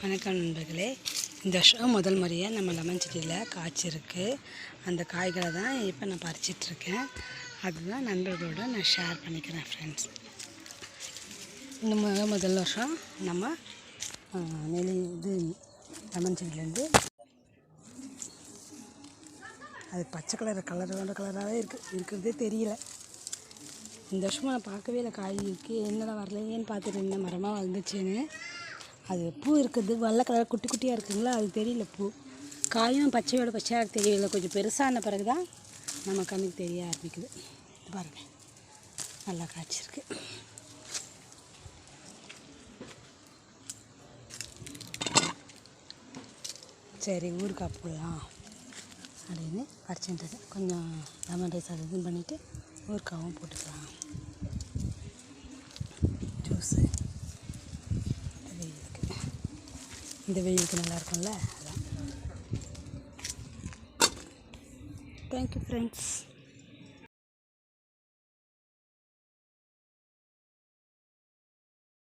வணக்கம் நண்பர்களே. இந்த வருஷம் முதல் முறையாக நம்ம லெமன் செடியில் காய்ச்சிருக்கு அந்த காய்களை தான் இப்போ நான் பறிச்சிட்ருக்கேன் அதுதான் நண்பர்களோடு நான் ஷேர் பண்ணிக்கிறேன் ஃப்ரெண்ட்ஸ் இந்த முத முதல் வருஷம் நம்ம ஆ, நெல்லி இது லெமன் செடியிலேருந்து அது பச்சை கலர் கலரோட கலராகவே இருக்கு இருக்கிறதே தெரியல. இந்த வருஷமாக நான் பார்க்கவே இல்லை. காய் இருக்குது என்னடா வரலையேன்னு பார்த்துட்டு இருந்தேன். மரமாக வந்துச்சுன்னு அது பூ இருக்குது. வெள்ளை கலர் குட்டி குட்டியாக இருக்குங்களா? அது தெரியல பூ. காயும் பச்சையோட பச்சையாக தெரியல. கொஞ்சம் பெருசான பிறகு தான் நம்ம கண்ணுக்கு தெரிய ஆரம்பிக்குது. பாருங்கள் நல்லா காய்ச்சிருக்கு. சரி ஊறுகாய் போடலாம் அப்படின்னு பறிச்சுட்டு கொஞ்சம் லெமன் ரைஸ் அது இது பண்ணிவிட்டு ஊறுகாவும் போட்டுக்கலாம் ஜூஸு இந்த வெயிலுக்கு இந்த வெயிலுக்கு நல்லா இருக்கும்ல அதான் தேங்க்யூ ஃப்ரெண்ட்ஸ்